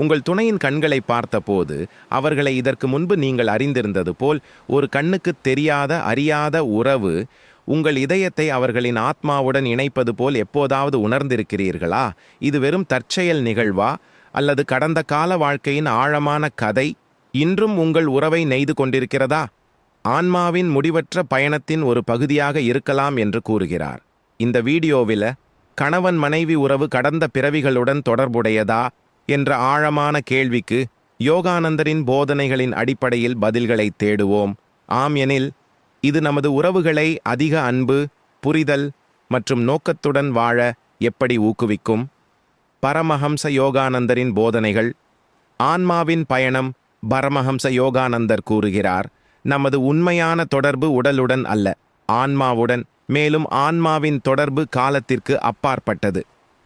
உங்கள் துணையின் கண்களை பார்த்தபோது அவர்களை இதற்கு முன்பு நீங்கள் அறிந்திருந்தது போல் ஒரு கண்ணுக்கு தெரியாத அறியாத உறவு உங்கள் இதயத்தை அவர்களின் ஆத்மாவுடன் இணைப்பது போல் எப்போதாவது உணர்ந்திருக்கிறீர்களா? இது வெறும் தற்செயல் நிகழ்வா? அல்லது கடந்த கால வாழ்க்கையின் ஆழமான கதை இன்றும் உங்கள் உறவை நெய்து கொண்டிருக்கிறதா? ஆன்மாவின் முடிவற்ற பயணத்தின் ஒரு பகுதியாக இருக்கலாம் என்று கூறுகிறார். இந்த வீடியோவில் கணவன் மனைவி உறவு கடந்த பிறவிகளுடன் தொடர்புடையதா? என்ற ஆழமான கேள்விக்கு யோகானந்தரின் போதனைகளின் அடிப்படையில் பதில்களை தேடுவோம். ஆம் எனில் இது நமது உறவுகளை அதிக அன்பு புரிதல் மற்றும் நோக்கத்துடன் வாழ எப்படி ஊக்குவிக்கும்? பரமஹம்ச யோகானந்தரின் போதனைகள். ஆன்மாவின் பயணம் பரமஹம்ச யோகானந்தர் கூறுகிறார். நமது உண்மையான தொடர்பு உடலுடன் அல்ல ஆன்மாவுடன் மேலும் ஆன்மாவின் தொடர்பு காலத்திற்கு அப்பாற்பட்டது.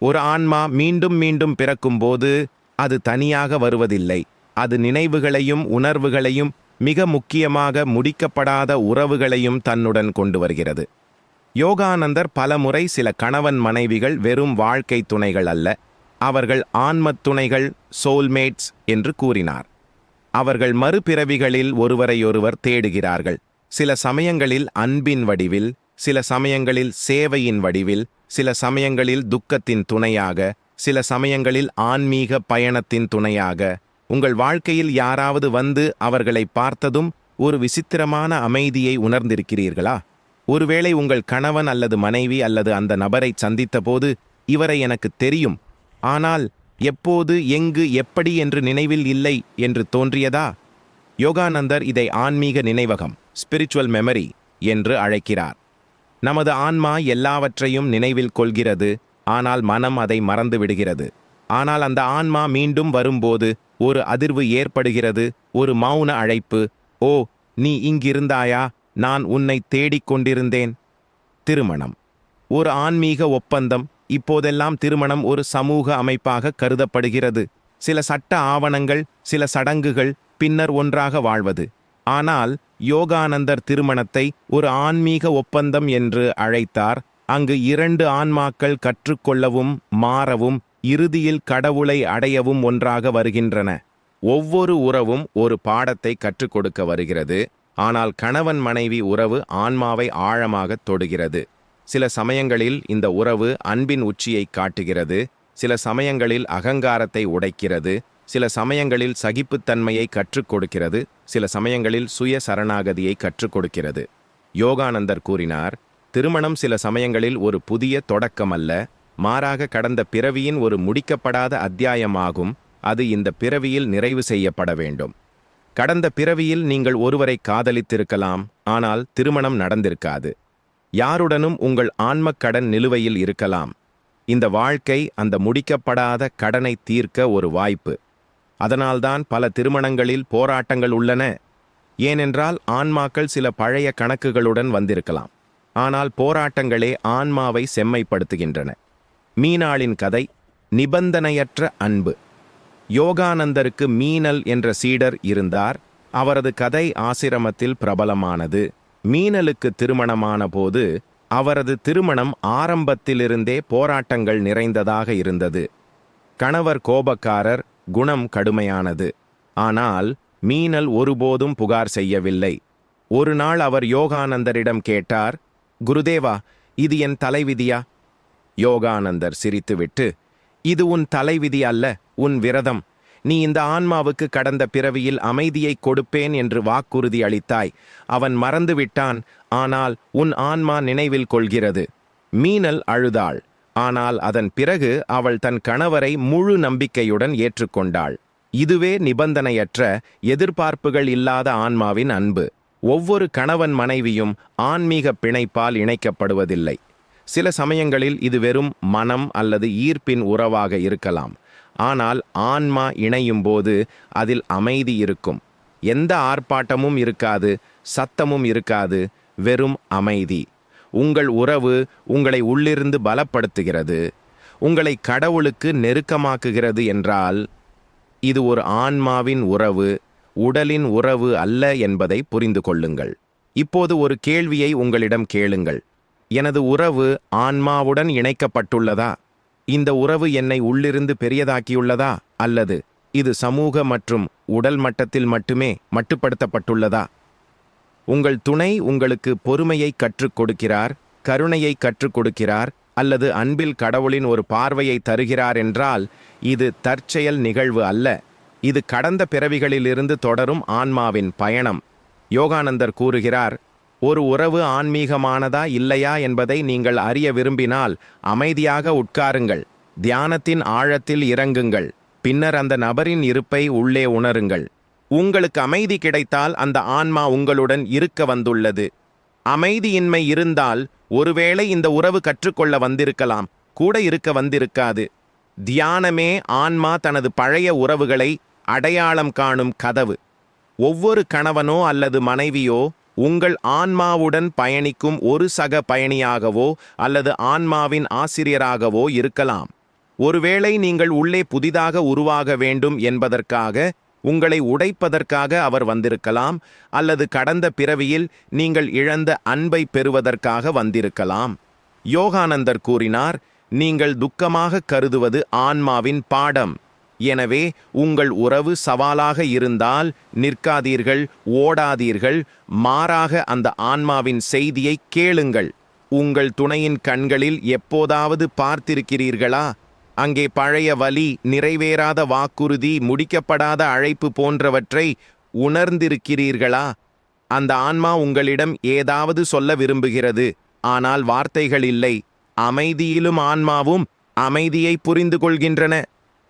ஒரு ஆன்மா மீண்டும் மீண்டும் பிறக்கும்போது அது தனியாக வருவதில்லை. அது நினைவுகளையும் உணர்வுகளையும் மிக முக்கியமாக முடிக்கப்படாத உறவுகளையும் தன்னுடன் கொண்டு வருகிறது. யோகானந்தர் பலமுறை சில கணவன் மனைவிகள் வெறும் வாழ்க்கை துணைகள் அல்ல அவர்கள் ஆன்மத் துணைகள் சோல்மேட்ஸ் என்று கூறினார். அவர்கள் மறுபிறவிகளில் ஒருவரையொருவர் தேடுகிறார்கள். சில சமயங்களில் அன்பின் வடிவில் சில சமயங்களில் சேவையின் வடிவில் சில சமயங்களில் துக்கத்தின் துணையாக சில சமயங்களில் ஆன்மீக பயணத்தின் துணையாக. உங்கள் வாழ்க்கையில் யாராவது வந்து அவர்களை பார்த்ததும் ஒரு விசித்திரமான அமைதியை உணர்ந்திருக்கிறீர்களா? ஒருவேளை உங்கள் கணவன் அல்லது மனைவி அல்லது அந்த நபரை சந்தித்தபோது இவரை எனக்கு தெரியும். ஆனால் எப்போது எங்கு எப்படி என்று நினைவில் இல்லை என்று தோன்றியதா? யோகானந்தர் இதை ஆன்மீக நினைவகம் ஸ்பிரிச்சுவல் மெமரி என்று அழைக்கிறார். நமது ஆன்மா எல்லாவற்றையும் நினைவில் கொள்கிறது ஆனால் மனம் அதை மறந்து விடுகிறது. ஆனால் அந்த ஆன்மா மீண்டும் வரும்போது ஒரு அதிர்வு ஏற்படுகிறது ஒரு மௌன அழைப்பு ஓ நீ இங்கிருந்தாயா? நான் உன்னை தேடிக் கொண்டிருந்தேன். திருமணம். ஒரு ஆன்மீக ஒப்பந்தம் இப்போதெல்லாம் திருமணம் ஒரு சமூக அமைப்பாக கருதப்படுகிறது. சில சட்ட ஆவணங்கள் சில சடங்குகள் பின்னர் ஒன்றாக வாழ்வது. ஆனால் யோகானந்தர் திருமணத்தை ஒரு ஆன்மீக ஒப்பந்தம் என்று அழைத்தார். அங்கு இரண்டு ஆன்மாக்கள் கற்றுக்கொள்ளவும் மாறவும் இறுதியில் கடவுளை அடையவும் ஒன்றாக வருகின்றன. ஒவ்வொரு உறவும் ஒரு பாடத்தை கற்றுக் கொடுக்க வருகிறது. ஆனால் கணவன் மனைவி உறவு ஆன்மாவை ஆழமாக தொடுகிறது. சில சமயங்களில் இந்த உறவு அன்பின் உச்சியை காட்டுகிறது. சில சமயங்களில் அகங்காரத்தை உடைக்கிறது. சில சமயங்களில் சகிப்புத்தன்மையை கற்றுக் கொடுக்கிறது சில சமயங்களில் சுய சரணாகதியை கற்றுக் கொடுக்கிறது யோகானந்தர் கூறினார் திருமணம் சில சமயங்களில் ஒரு புதிய தொடக்கமல்ல மாறாக கடந்த பிறவியின் ஒரு முடிக்கப்படாத அத்தியாயமாகும் அது இந்த பிறவியில் நிறைவு செய்யப்பட வேண்டும். கடந்த பிறவியில் நீங்கள் ஒருவரை காதலித்திருக்கலாம் ஆனால் திருமணம் நடந்திருக்காது. யாருடனும் உங்கள் ஆன்மக் கடன் நிலுவையில் இருக்கலாம். இந்த வாழ்க்கை அந்த முடிக்கப்படாத கடனை தீர்க்க ஒரு வாய்ப்பு. அதனால்தான் பல திருமணங்களில் போராட்டங்கள் உள்ளன. ஏனென்றால் ஆன்மாக்கள் சில பழைய கணக்குகளுடன் வந்திருக்கலாம். ஆனால் போராட்டங்களே ஆன்மாவை செம்மைப்படுத்துகின்றன. மீனாளின் கதை நிபந்தனையற்ற அன்பு. யோகானந்தருக்கு மீனல் என்ற சீடர் இருந்தார். அவரது கதை ஆசிரமத்தில் பிரபலமானது. மீனலுக்கு திருமணமான போது அவரது திருமணம் ஆரம்பத்திலிருந்தே போராட்டங்கள் நிறைந்ததாக இருந்தது. கணவர் கோபக்காரர் குணம் கடுமையானது. ஆனால் மீனல் ஒருபோதும் புகார் செய்யவில்லை. ஒரு நாள் அவர் யோகானந்தரிடம் கேட்டார் குருதேவா இது என் தலைவிதியா? யோகானந்தர் சிரித்துவிட்டு இது உன் தலைவிதி அல்ல உன் விரதம். நீ இந்த ஆன்மாவுக்கு கடந்த பிறவியில் அமைதியை கொடுப்பேன் என்று வாக்குறுதி அளித்தாய். அவன் மறந்துவிட்டான் ஆனால் உன் ஆன்மா நினைவில் கொள்கிறது. மீனல் அழுதாள். ஆனால் அதன் பிறகு அவள் தன் கணவரை முழு நம்பிக்கையுடன் ஏற்றுக்கொண்டாள். இதுவே நிபந்தனையற்ற எதிர்பார்ப்புகள் இல்லாத ஆன்மாவின் அன்பு. ஒவ்வொரு கணவன் மனைவியும் ஆன்மீக பிணைப்பால் இணைக்கப்படுவதில்லை. சில சமயங்களில் இது வெறும் மனம் அல்லது ஈர்ப்பின் உறவாக இருக்கலாம். ஆனால் ஆன்மா இணையும் போது அதில் அமைதி இருக்கும். எந்த ஆர்ப்பாட்டமும் இருக்காது சத்தமும் இருக்காது வெறும் அமைதி. உங்கள் உறவு உங்களை உள்ளிருந்து பலப்படுத்துகிறது. உங்களை கடவுளுக்கு நெருக்கமாக்குகிறது என்றால் இது ஒரு ஆன்மாவின் உறவு உடலின் உறவு அல்ல என்பதை புரிந்து கொள்ளுங்கள். இப்போது ஒரு கேள்வியை உங்களிடம் கேளுங்கள். எனது உறவு ஆன்மாவுடன் இணைக்கப்பட்டுள்ளதா? இந்த உறவு என்னை உள்ளிருந்து பெரியதாக்கியுள்ளதா? அல்லது இது சமூக மற்றும் உடல் மட்டத்தில் மட்டுமே மட்டுப்படுத்தப்பட்டுள்ளதா? உங்கள் துணை உங்களுக்கு பொறுமையை கற்றுக் கொடுக்கிறார் கருணையை கற்றுக் கொடுக்கிறார் அல்லது அன்பில் கடவுளின் ஒரு பார்வையை தருகிறார் என்றால் இது தற்செயல் நிகழ்வு அல்ல. இது கடந்த பிறவிகளிலிருந்து தொடரும் ஆன்மாவின் பயணம். யோகானந்தர் கூறுகிறார் ஒரு உறவு ஆன்மீகமானதா இல்லையா என்பதை நீங்கள் அறிய விரும்பினால் அமைதியாக உட்காருங்கள் தியானத்தின் ஆழத்தில் இறங்குங்கள் பின்னர் அந்த நபரின் இருப்பை உள்ளே உணருங்கள். உங்களுக்கு அமைதி கிடைத்தால் அந்த ஆன்மா உங்களுடன் இருக்க வந்துள்ளது. அமைதியின்மை இருந்தால் ஒருவேளை இந்த உறவு கற்றுக்கொள்ள வந்திருக்கலாம் கூட இருக்க வந்திருக்காது. தியானமே ஆன்மா தனது பழைய உறவுகளை அடையாளம் காணும் கதவு. ஒவ்வொரு கணவனோ அல்லது மனைவியோ உங்கள் ஆன்மாவுடன் பயணிக்கும் ஒரு சக பயணியாகவோ அல்லது ஆன்மாவின் ஆசிரியராகவோ இருக்கலாம். ஒருவேளை நீங்கள் உள்ளே புதிதாக உருவாக வேண்டும் என்பதற்காக உங்களை உடைப்பதற்காக அவர் வந்திருக்கலாம் அல்லது கடந்த பிறவியில் நீங்கள் இழந்த அன்பை பெறுவதற்காக வந்திருக்கலாம். யோகானந்தர் கூறினார் நீங்கள் துக்கமாக கருதுவது ஆன்மாவின் பாடம். எனவே உங்கள் உறவு சவாலாக இருந்தால் நிற்காதீர்கள் ஓடாதீர்கள் மாறாக அந்த ஆன்மாவின் செய்தியை கேளுங்கள். உங்கள் துணையின் கண்களில் எப்போதாவது பார்த்திருக்கிறீர்களா? அங்கே பழைய வலி நிறைவேறாத வாக்குறுதி முடிக்கப்படாத அழைப்பு போன்றவற்றை உணர்ந்திருக்கிறீர்களா? அந்த ஆன்மா உங்களிடம் ஏதாவது சொல்ல விரும்புகிறது. ஆனால் வார்த்தைகள் இல்லை. அமைதியிலும் ஆன்மாவும் அமைதியை புரிந்து கொள்கின்றன.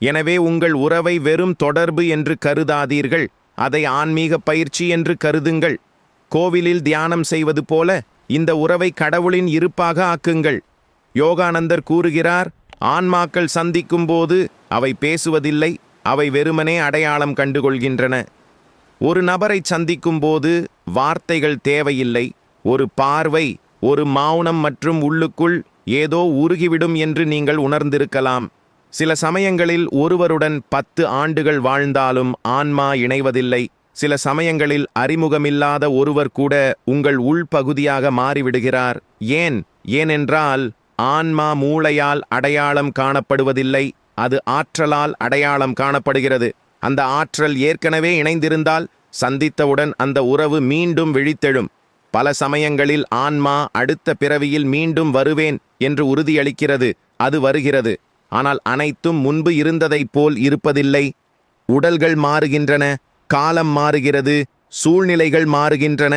எனவே உங்கள் உறவை வெறும் தொடர்பு என்று கருதாதீர்கள். அதை ஆன்மீக பயிற்சி என்று கருதுங்கள். கோவிலில் தியானம் செய்வது போல இந்த உறவை கடவுளின் இருப்பாக ஆக்குங்கள். யோகானந்தர் கூறுகிறார் ஆன்மாக்கள் சந்திக்கும் போது அவை பேசுவதில்லை அவை வெறுமனே அடையாளம் கண்டுகொள்கின்றன. ஒரு நபரை சந்திக்கும் போது வார்த்தைகள் தேவையில்லை ஒரு பார்வை ஒரு மௌனம் மற்றும் உள்ளுக்குள் ஏதோ உருகிவிடும் என்று நீங்கள் உணர்ந்திருக்கலாம். சில சமயங்களில் ஒருவருடன் பத்து ஆண்டுகள் வாழ்ந்தாலும் ஆன்மா இணைவதில்லை சில சமயங்களில் அறிமுகமில்லாத ஒருவர் கூட உங்கள் உள்பகுதியாக மாறிவிடுகிறார். ஏன்? ஏனென்றால் ஆன்மா மூளையால் அடையாளம் காணப்படுவதில்லை அது ஆற்றலால் அடையாளம் காணப்படுகிறது. அந்த ஆற்றல் ஏற்கனவே இணைந்திருந்தால் சந்தித்தவுடன் அந்த உறவு மீண்டும் விழித்தெழும். பல சமயங்களில் ஆன்மா அடுத்த பிறவியில் மீண்டும் வருவேன் என்று உறுதியளிக்கிறது அது வருகிறது. ஆனால் அனைத்தும் முன்பு இருந்ததைப் போல் இருப்பதில்லை. உடல்கள் மாறுகின்றன காலம் மாறுகிறது சூழ்நிலைகள் மாறுகின்றன.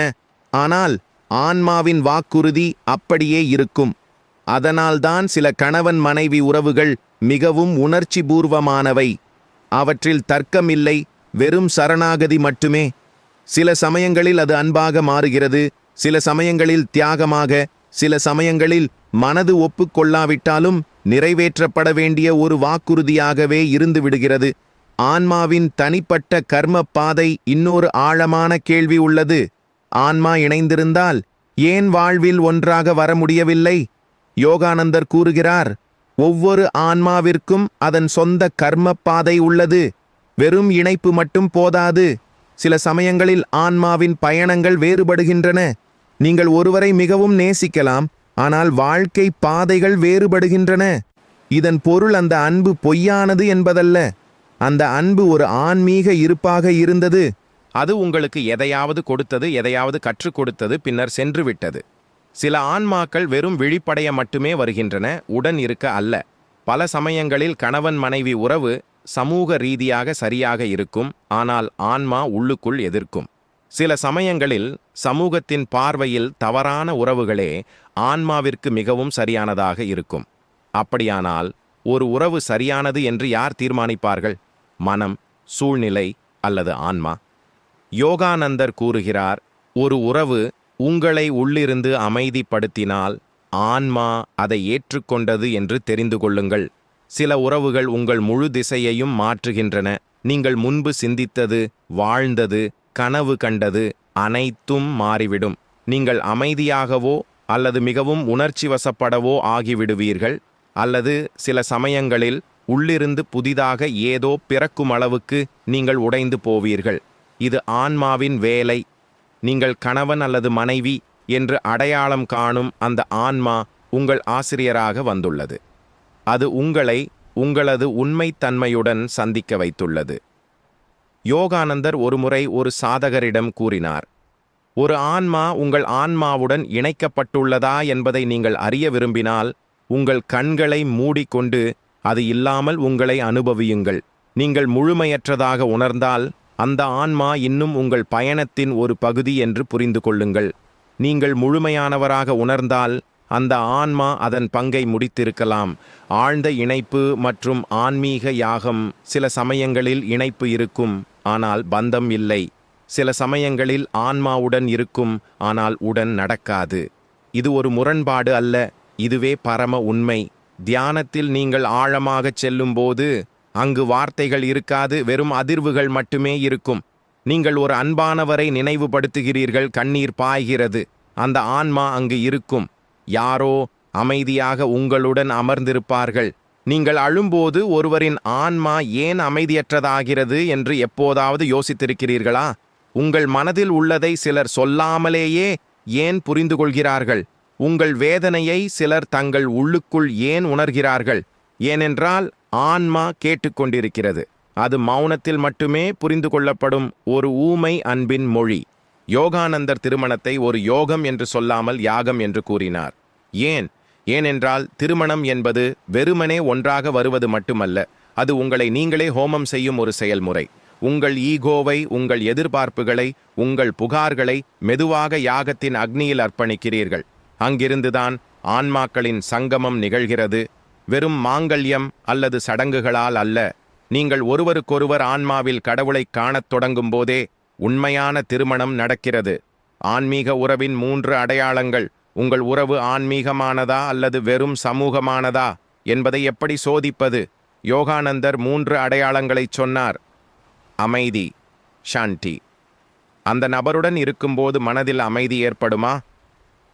ஆனால் ஆன்மாவின் வாக்குறுதி அப்படியே இருக்கும். அதனால்தான் சில கணவன் மனைவி உறவுகள் மிகவும் உணர்ச்சி பூர்வமானவை அவற்றில் தர்க்கமில்லை வெறும் சரணாகதி மட்டுமே. சில சமயங்களில் அது அன்பாக மாறுகிறது சில சமயங்களில் தியாகமாக சில சமயங்களில் மனது ஒப்புக்கொள்ளாவிட்டாலும் நிறைவேற்றப்பட வேண்டிய ஒரு வாக்குறுதியாகவே இருந்து விடுகிறது. ஆன்மாவின் தனிப்பட்ட கர்ம பாதை இன்னொரு ஆழமான கேள்வி உள்ளது. ஆன்மா இணைந்திருந்தால் ஏன் வாழ்வில் ஒன்றாக வர முடியவில்லை? யோகானந்தர் கூறுகிறார் ஒவ்வொரு ஆன்மாவிற்கும் அதன் சொந்த கர்ம பாதை உள்ளது. வெறும் இணைப்பு மட்டும் போதாது. சில சமயங்களில் ஆன்மாவின் பயணங்கள் வேறுபடுகின்றன. நீங்கள் ஒருவரை மிகவும் நேசிக்கலாம் ஆனால் வாழ்க்கை பாதைகள் வேறுபடுகின்றன. இதன் பொருள் அந்த அன்பு பொய்யானது என்பதல்ல. அந்த அன்பு ஒரு ஆன்மீக இருப்பாக இருந்தது. அது உங்களுக்கு எதையாவது கொடுத்தது எதையாவது கற்றுக் கொடுத்தது பின்னர் சென்று விட்டது சில ஆன்மாக்கள் வெறும் விழிப்படைய மட்டுமே வருகின்றன உடன் இருக்க அல்ல. பல சமயங்களில் கணவன் மனைவி உறவு சமூக ரீதியாக சரியாக இருக்கும் ஆனால் ஆன்மா உள்ளுக்குள் எதிர்க்கும். சில சமயங்களில் சமூகத்தின் பார்வையில் தவறான உறவுகளே ஆன்மாவிற்கு மிகவும் சரியானதாக இருக்கும். அப்படியானால் ஒரு உறவு சரியானது என்று யார் தீர்மானிப்பார்கள்? மனம் சூழ்நிலை அல்லது ஆன்மா? யோகானந்தர் கூறுகிறார் ஒரு உறவு உங்களை உள்ளிருந்து அமைதிப்படுத்தினால் ஆன்மா அதை ஏற்றுக்கொண்டது என்று தெரிந்து கொள்ளுங்கள். சில உறவுகள் உங்கள் முழு திசையையும் மாற்றுகின்றன. நீங்கள் முன்பு சிந்தித்தது வாழ்ந்தது கனவு கண்டது அனைத்தும் மாறிவிடும். நீங்கள் அமைதியாகவோ அல்லது மிகவும் உணர்ச்சி வசப்படவோ ஆகிவிடுவீர்கள். அல்லது சில சமயங்களில் உள்ளிருந்து புதிதாக ஏதோ பிறக்கும் அளவுக்கு நீங்கள் உடைந்து போவீர்கள். இது ஆன்மாவின் வேலை நீங்கள் கணவன் அல்லது மனைவி என்று அடையாளம் காணும் அந்த ஆன்மா உங்கள் ஆசிரியராக வந்துள்ளது. அது உங்களை உங்களது உண்மைத்தன்மையுடன் சந்திக்க வைத்துள்ளது. யோகானந்தர் ஒருமுறை ஒரு சாதகரிடம் கூறினார் ஒரு ஆன்மா உங்கள் ஆன்மாவுடன் இணைக்கப்பட்டுள்ளதா என்பதை நீங்கள் அறிய விரும்பினால் உங்கள் கண்களை மூடிக்கொண்டு அது இல்லாமல் உங்களை அனுபவியுங்கள். நீங்கள் முழுமையற்றதாக உணர்ந்தால் அந்த ஆன்மா இன்னும் உங்கள் பயணத்தின் ஒரு பகுதி என்று புரிந்து கொள்ளுங்கள். நீங்கள் முழுமையானவராக உணர்ந்தால் அந்த ஆன்மா அதன் பங்கை முடித்திருக்கலாம். ஆழ்ந்த இணைப்பு மற்றும் ஆன்மீக யாகம் சில சமயங்களில் இணைப்பு இருக்கும் ஆனால் பந்தம் இல்லை. சில சமயங்களில் ஆன்மாவுடன் இருக்கும் ஆனால் உடன் நடக்காது. இது ஒரு முரண்பாடு அல்ல இதுவே பரம உண்மை. தியானத்தில் நீங்கள் ஆழமாகச் செல்லும்போது அங்கு வார்த்தைகள் இருக்காது வெறும் அதிர்வுகள் மட்டுமே இருக்கும். நீங்கள் ஒரு அன்பானவரை நினைவுபடுத்துகிறீர்கள் கண்ணீர் பாய்கிறது அந்த ஆன்மா அங்கு இருக்கும். யாரோ அமைதியாக உங்களுடன் அமர்ந்திருப்பார்கள். நீங்கள் அழும்போது ஒருவரின் ஆன்மா ஏன் அமைதியற்றதாகிறது என்று எப்போதாவது யோசித்திருக்கிறீர்களா? உங்கள் மனதில் உள்ளதை சிலர் சொல்லாமலேயே ஏன் புரிந்து கொள்கிறார்கள் உங்கள் வேதனையை சிலர் தங்கள் உள்ளுக்குள் ஏன் உணர்கிறார்கள்? ஏனென்றால் ஆன்மா கேட்டுக்கொண்டிருக்கிறது. அது மௌனத்தில் மட்டுமே புரிந்து கொள்ளப்படும் ஒரு ஊமை அன்பின் மொழி. யோகானந்தர் திருமணத்தை ஒரு யோகம் என்று சொல்லாமல் யாகம் என்று கூறினார். ஏன்? ஏனென்றால் திருமணம் என்பது வெறுமனே ஒன்றாக வருவது மட்டுமல்ல. அது உங்களை நீங்களே ஹோமம் செய்யும் ஒரு செயல்முறை. உங்கள் ஈகோவை உங்கள் எதிர்பார்ப்புகளை உங்கள் புகார்களை மெதுவாக யாகத்தின் அக்னியில் அர்ப்பணிக்கிறீர்கள். அங்கிருந்துதான் ஆன்மாக்களின் சங்கமம் நிகழ்கிறது. வெறும் மாங்கல்யம் அல்லது சடங்குகளால் அல்ல. நீங்கள் ஒருவருக்கொருவர் ஆன்மாவில் கடவுளை காணத் தொடங்கும் போதே உண்மையான திருமணம் நடக்கிறது. ஆன்மீக உறவின் மூன்று அடையாளங்கள் உங்கள் உறவு ஆன்மீகமானதா அல்லது வெறும் சமூகமானதா என்பதை எப்படி சோதிப்பது? யோகானந்தர் மூன்று அடையாளங்களைச் சொன்னார். அமைதி சாந்தி அந்த நபருடன் இருக்கும்போது மனதில் அமைதி ஏற்படுமா?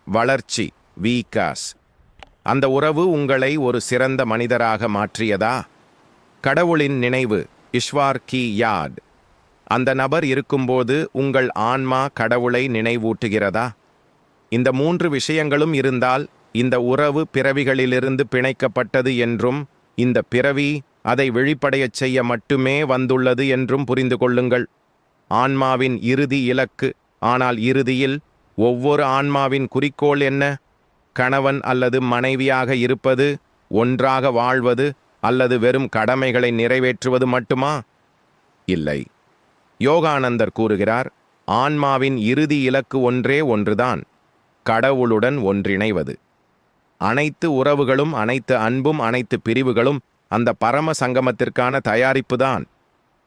வளர்ச்சி வீகாஸ். அந்த உறவு உங்களை ஒரு சிறந்த மனிதராக மாற்றியதா? கடவுளின் நினைவு இஷ்வார் கி யாட். அந்த நபர் இருக்கும்போது உங்கள் ஆன்மா கடவுளை நினைவூட்டுகிறதா? இந்த மூன்று விஷயங்களும் இருந்தால் இந்த உறவு பிறவிகளிலிருந்து பிணைக்கப்பட்டது என்றும் இந்த பிறவி அதை வெளிப்படையச் செய்ய மட்டுமே வந்துள்ளது என்றும் புரிந்து கொள்ளுங்கள். ஆன்மாவின் இறுதி இலக்கு ஆனால் இறுதியில் ஒவ்வொரு ஆன்மாவின் குறிக்கோள் என்ன? கணவன் அல்லது மனைவியாக இருப்பது ஒன்றாக வாழ்வது அல்லது வெறும் கடமைகளை நிறைவேற்றுவது மட்டுமா? இல்லை. யோகானந்தர் கூறுகிறார் ஆன்மாவின் இறுதி இலக்கு ஒன்றே ஒன்றுதான் கடவுளுடன் ஒன்றிணைவது. அனைத்து உறவுகளும் அனைத்து அன்பும் அனைத்து பிரிவுகளும் அந்த பரம சங்கமத்திற்கான தயாரிப்புதான்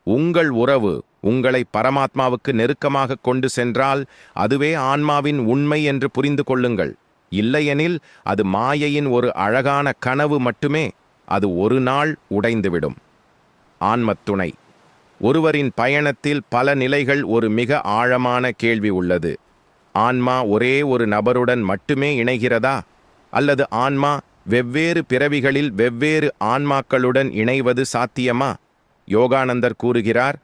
உங்கள் உறவு உங்களை பரமாத்மாவுக்கு நெருக்கமாக கொண்டு சென்றால் அதுவே ஆன்மாவின் உண்மை என்று புரிந்து கொள்ளுங்கள். இல்லையெனில் அது மாயையின் ஒரு அழகான கனவு மட்டுமே அது ஒரு நாள் உடைந்துவிடும். ஆன்மத்துணை ஒருவரின் பயணத்தில் பல நிலைகள் ஒரு மிக ஆழமான கேள்வி உள்ளது. ஆன்மா ஒரே ஒரு நபருடன் மட்டுமே இணைகிறதா? அல்லது ஆன்மா வெவ்வேறு பிறவிகளில் வெவ்வேறு ஆன்மாக்களுடன் இணைவது சாத்தியமா? யோகானந்தர் கூறுகிறார்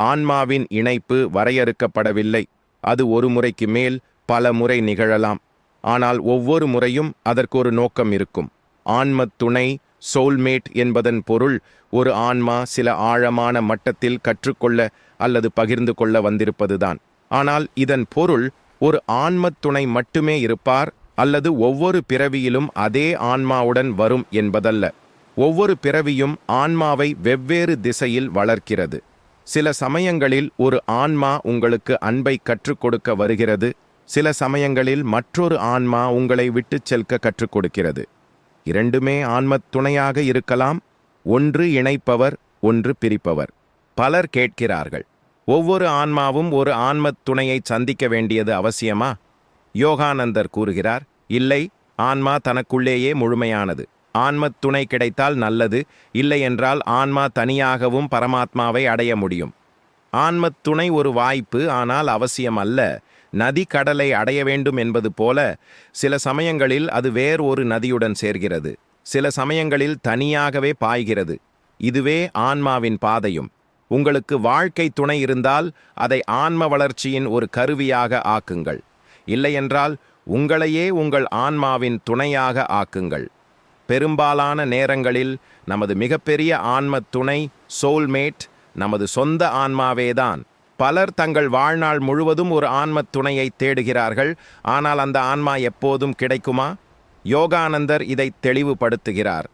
ஆன்மாவின் இணைப்பு வரையறுக்கப்படவில்லை. அது ஒரு முறைக்கு மேல் பல முறை நிகழலாம். ஆனால் ஒவ்வொரு முறையும் அதற்கு ஒரு நோக்கம் இருக்கும். ஆன்மத் துணை சோல்மேட் என்பதன் பொருள் ஒரு ஆன்மா சில ஆழமான மட்டத்தில் கற்றுக்கொள்ள அல்லது பகிர்ந்து கொள்ள வந்திருப்பதுதான். ஆனால் இதன் பொருள் ஒரு ஆன்மத் துணை மட்டுமே இருப்பார் அல்லது ஒவ்வொரு பிறவியிலும் அதே ஆன்மாவுடன் வரும் என்பதல்ல. ஒவ்வொரு பிறவியும் ஆன்மாவை வெவ்வேறு திசையில் வளர்க்கிறது. சில சமயங்களில் ஒரு ஆன்மா உங்களுக்கு அன்பை கற்றுக் கொடுக்க வருகிறது சில சமயங்களில் மற்றொரு ஆன்மா உங்களை விட்டுச் செல்க கற்றுக் கொடுக்கிறது இரண்டுமே ஆன்மத் துணையாக இருக்கலாம் ஒன்று இணைப்பவர் ஒன்று பிரிப்பவர். பலர் கேட்கிறார்கள் ஒவ்வொரு ஆன்மாவும் ஒரு ஆன்மத் துணையை சந்திக்க வேண்டியது அவசியமா? யோகானந்தர் கூறுகிறார் இல்லை ஆன்மா தனக்குள்ளேயே முழுமையானது. ஆன்மத் துணை கிடைத்தால் நல்லது இல்லை என்றால் ஆன்மா தனியாகவும் பரமாத்மாவை அடைய முடியும். ஆன்மத் துணை ஒரு வாய்ப்பு ஆனால் அவசியம் அல்ல நதி கடலை அடைய வேண்டும் என்பது போல சில சமயங்களில் அது வேறு ஒரு நதியுடன் சேர்கிறது. சில சமயங்களில் தனியாகவே பாய்கிறது. இதுவே ஆன்மாவின் பாதையும். உங்களுக்கு வாழ்க்கை துணை இருந்தால் அதை ஆன்ம வளர்ச்சியின் ஒரு கருவியாக ஆக்குங்கள். இல்லையென்றால் உங்களையே உங்கள் ஆன்மாவின் துணையாக ஆக்குங்கள். பெரும்பாலான நேரங்களில் நமது மிகப்பெரிய ஆன்ம துணை சோல்மேட் நமது சொந்த ஆன்மாவேதான். பலர் தங்கள் வாழ்நாள் முழுவதும் ஒரு ஆன்மத் துணையை தேடுகிறார்கள். ஆனால் அந்த ஆன்மா எப்போதும் கிடைக்குமா? யோகானந்தர் இதை தெளிவுபடுத்துகிறார்.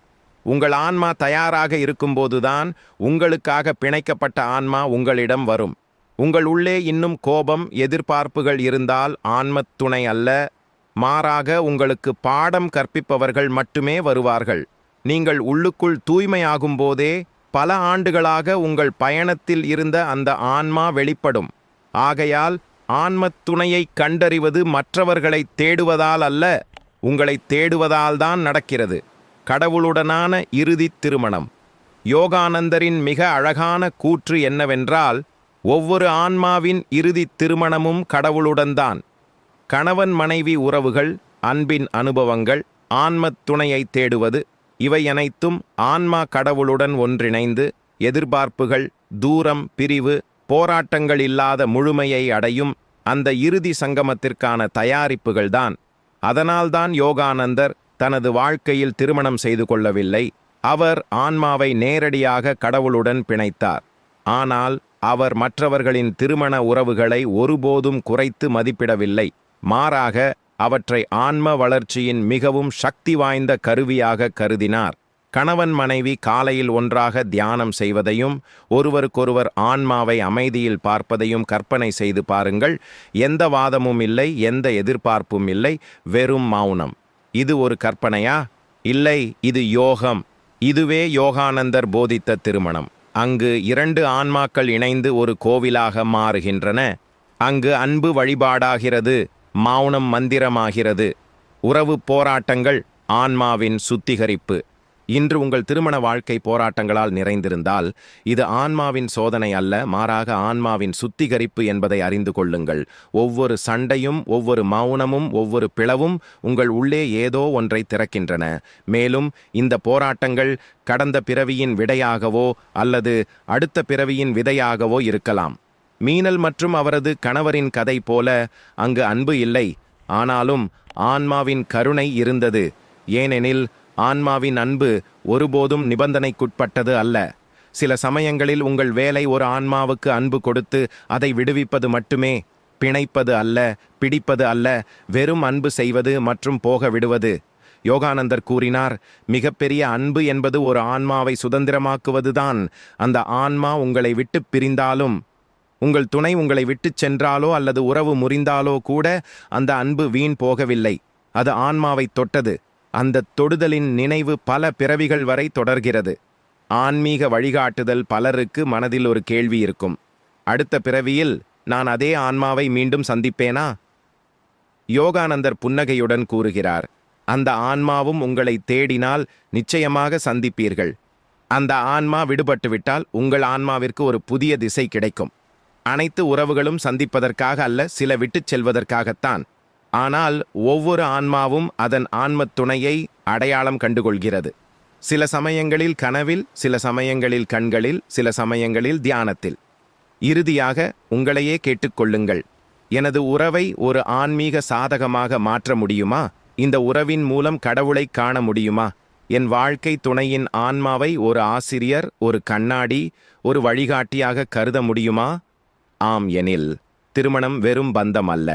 உங்கள் ஆன்மா தயாராக இருக்கும்போதுதான் உங்களுக்காக பிணைக்கப்பட்ட ஆன்மா உங்களிடம் வரும். உங்கள் உள்ளே இன்னும் கோபம் எதிர்பார்ப்புகள் இருந்தால் ஆன்மத் துணை அல்ல. மாறாக உங்களுக்கு பாடம் கற்பிப்பவர்கள் மட்டுமே வருவார்கள். நீங்கள் உள்ளுக்குள் தூய்மையாகும் போதே பல ஆண்டுகளாக உங்கள் பயணத்தில் இருந்த அந்த ஆன்மா வெளிப்படும். ஆகையால் ஆன்மத் துணையை கண்டறிவது மற்றவர்களை தேடுவதால் அல்ல உங்களை தேடுவதால் தான் நடக்கிறது. கடவுளுடனான இறுதித் திருமணம். யோகானந்தரின் மிக அழகான கூற்று என்னவென்றால் ஒவ்வொரு ஆன்மாவின் இறுதித் திருமணமும் கடவுளுடன்தான் கணவன் மனைவி உறவுகள் அன்பின் அனுபவங்கள் ஆன்மத் துணையை தேடுவது இவை அனைத்தும் ஆன்மா கடவுளுடன் ஒன்றிணைந்து எதிர்பார்ப்புகள் தூரம் பிரிவு போராட்டங்கள் இல்லாத முழுமையை அடையும் அந்த இறுதி சங்கமத்திற்கான தயாரிப்புகள்தான். அதனால்தான் யோகானந்தர் தனது வாழ்க்கையில் திருமணம் செய்து கொள்ளவில்லை. அவர் ஆன்மாவை நேரடியாக கடவுளுடன் பிணைத்தார். ஆனால் அவர் மற்றவர்களின் திருமண உறவுகளை ஒருபோதும் குறைத்து மதிப்பிடவில்லை. மாறாக அவற்றை ஆன்ம வளர்ச்சியின் மிகவும் சக்தி வாய்ந்த கருவியாக கருதினார். கணவன் மனைவி காலையில் ஒன்றாக தியானம் செய்வதையும் ஒருவருக்கொருவர் ஆன்மாவை அமைதியில் பார்ப்பதையும் கற்பனை செய்து பாருங்கள். எந்த வாதமும் இல்லை எந்த எதிர்பார்ப்பும் இல்லை வெறும் மௌனம். இது ஒரு கற்பனையா? இல்லை இது யோகம். இதுவே யோகானந்தர் போதித்த திருமணம். அங்கு இரண்டு ஆன்மாக்கள் இணைந்து ஒரு கோவிலாக மாறுகின்றன. அங்கு அன்பு வழிபாடாகிறது. மௌனம் மந்திரமாகிறது. உறவு போராட்டங்கள் ஆன்மாவின் சுத்திகரிப்பு. இன்று உங்கள் திருமண வாழ்க்கை போராட்டங்களால் நிறைந்திருந்தால் இது ஆன்மாவின் சோதனை அல்ல மாறாக ஆன்மாவின் சுத்திகரிப்பு என்பதை அறிந்து கொள்ளுங்கள். ஒவ்வொரு சண்டையும் ஒவ்வொரு மௌனமும் ஒவ்வொரு பிளவும் உங்கள் உள்ளே ஏதோ ஒன்றை திறக்கின்றன. மேலும் இந்த போராட்டங்கள் கடந்த பிறவியின் விடையாகவோ அல்லது அடுத்த பிறவியின் விதையாகவோ இருக்கலாம். மீனல் மற்றும் அவரது கணவரின் கதை போல அங்கு அன்பு இல்லை. ஆனாலும் ஆன்மாவின் கருணை இருந்தது. ஏனெனில் ஆன்மாவின் அன்பு ஒருபோதும் நிபந்தனைக்குட்பட்டது அல்ல. சில சமயங்களில் உங்கள் வேலை ஒரு ஆன்மாவுக்கு அன்பு கொடுத்து அதை விடுவிப்பது மட்டுமே. பிணைப்பது அல்ல பிடிப்பது அல்ல வெறும் அன்பு செய்வது மற்றும் போக விடுவது. யோகானந்தர் கூறினார் மிகப்பெரிய அன்பு என்பது ஒரு ஆன்மாவை சுதந்திரமாக்குவதுதான். அந்த ஆன்மா உங்களை விட்டு பிரிந்தாலும் உங்கள் துணை உங்களை விட்டுச் சென்றாலோ அல்லது உறவு முறிந்தாலோ கூட அந்த அன்பு வீண் போகவில்லை. அது ஆன்மாவை தொட்டது. அந்த தொடுதலின் நினைவு பல பிறவிகள் வரை தொடர்கிறது. ஆன்மீக வழிகாட்டுதல் பலருக்கு மனதில் ஒரு கேள்வி இருக்கும். அடுத்த பிறவியில் நான் அதே ஆன்மாவை மீண்டும் சந்திப்பேனா? யோகானந்தர் புன்னகையுடன் கூறுகிறார். அந்த ஆன்மாவும் உங்களை தேடினால் நிச்சயமாக சந்திப்பீர்கள். அந்த ஆன்மா விடுபட்டுவிட்டால் உங்கள் ஆன்மாவிற்கு ஒரு புதிய திசை கிடைக்கும். அனைத்து உறவுகளும் சந்திப்பதற்காக அல்ல சில விட்டுச் செல்வதற்காகத்தான். ஆனால் ஒவ்வொரு ஆன்மாவும் அதன் ஆன்மத் துணையை அடையாளம் கண்டுகொள்கிறது. சில சமயங்களில் கனவில் சில சமயங்களில் கண்களில் சில சமயங்களில் தியானத்தில். இறுதியாக உங்களையே கேட்டுக்கொள்ளுங்கள். எனது உறவை ஒரு ஆன்மீக சாதகமாக மாற்ற முடியுமா? இந்த உறவின் மூலம் கடவுளை காண முடியுமா? என் வாழ்க்கை துணையின் ஆன்மாவை ஒரு ஆசிரியர் ஒரு கண்ணாடி ஒரு வழிகாட்டியாக கருத முடியுமா? ஆம் எனில் திருமணம் வெறும் பந்தம் அல்ல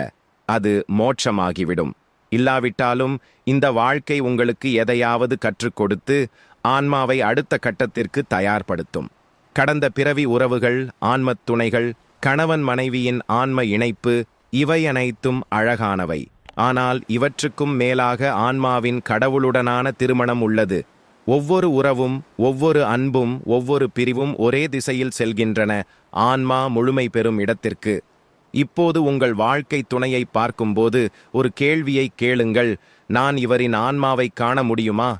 அது மோட்சமாகிவிடும். இல்லாவிட்டாலும் இந்த வாழ்க்கை உங்களுக்கு எதையாவது கற்றுக் கொடுத்து ஆன்மாவை அடுத்த கட்டத்திற்கு தயார்படுத்தும். கடந்த பிறவி உறவுகள் ஆன்மத் துணைகள் கணவன் மனைவியின் ஆன்ம இணைப்பு இவை அனைத்தும் அழகானவை. ஆனால் இவற்றுக்கும் மேலாக ஆன்மாவின் கடவுளுடனான திருமணம் உள்ளது. ஒவ்வொரு உறவும் ஒவ்வொரு அன்பும் ஒவ்வொரு பிரிவும் ஒரே திசையில் செல்கின்றன. ஆன்மா முழுமை பெறும் இடத்திற்கு. இப்போது உங்கள் வாழ்க்கை துணையை பார்க்கும்போது ஒரு கேள்வியை கேளுங்கள். நான் இவரின் ஆன்மாவை காண முடியுமா?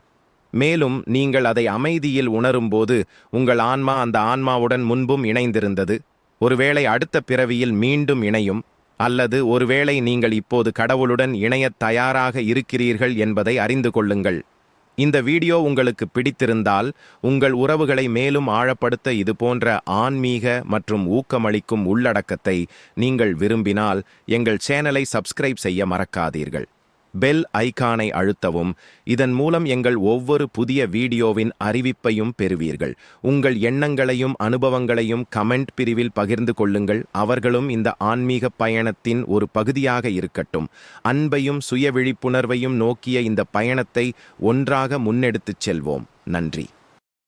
மேலும் நீங்கள் அதை அமைதியில் உணரும்போது உங்கள் ஆன்மா அந்த ஆன்மாவுடன் முன்பும் இணைந்திருந்தது. ஒருவேளை அடுத்த பிறவியில் மீண்டும் இணையும் அல்லது ஒருவேளை நீங்கள் இப்போது கடவுளுடன் இணையத் தயாராக இருக்கிறீர்கள் என்பதை அறிந்து கொள்ளுங்கள். இந்த வீடியோ உங்களுக்கு பிடித்திருந்தால் உங்கள் உறவுகளை மேலும் ஆழப்படுத்த இது போன்ற ஆன்மீக மற்றும் ஊக்கமளிக்கும் உள்ளடக்கத்தை நீங்கள் விரும்பினால் எங்கள் சேனலை சப்ஸ்கிரைப் செய்ய மறக்காதீர்கள். பெல் ஐகானை அழுத்தவும். இதன் மூலம் எங்கள் ஒவ்வொரு புதிய வீடியோவின் அறிவிப்பையும் பெறுவீர்கள். உங்கள் எண்ணங்களையும் அனுபவங்களையும் கமெண்ட் பிரிவில் பகிர்ந்து கொள்ளுங்கள். அவர்களும் இந்த ஆன்மீக பயணத்தின் ஒரு பகுதியாக இருக்கட்டும். அன்பையும் சுய விழிப்புணர்வையும் நோக்கிய இந்த பயணத்தை ஒன்றாக முன்னெடுத்துச் செல்வோம். நன்றி.